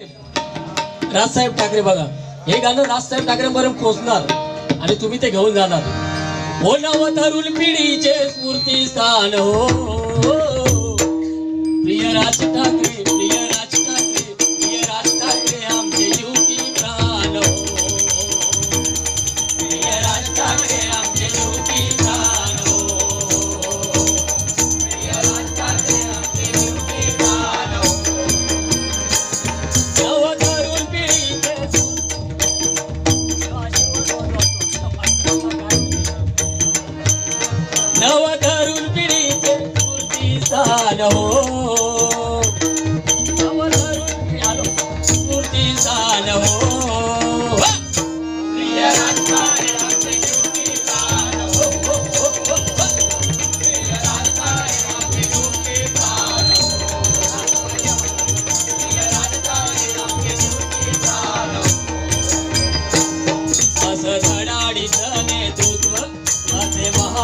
राजसाहेब ठाकरे बघा हे गाणं राजसाहेब ठाकरेपर्यंत पोहोचणार आणि तुम्ही ते घेऊन जाणार. हो नव तरुण पिढीचे स्फूर्ती स्थान हो. प्रिय राज నవకరుణ్ పిడిచి సానవో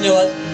धन्यवाद.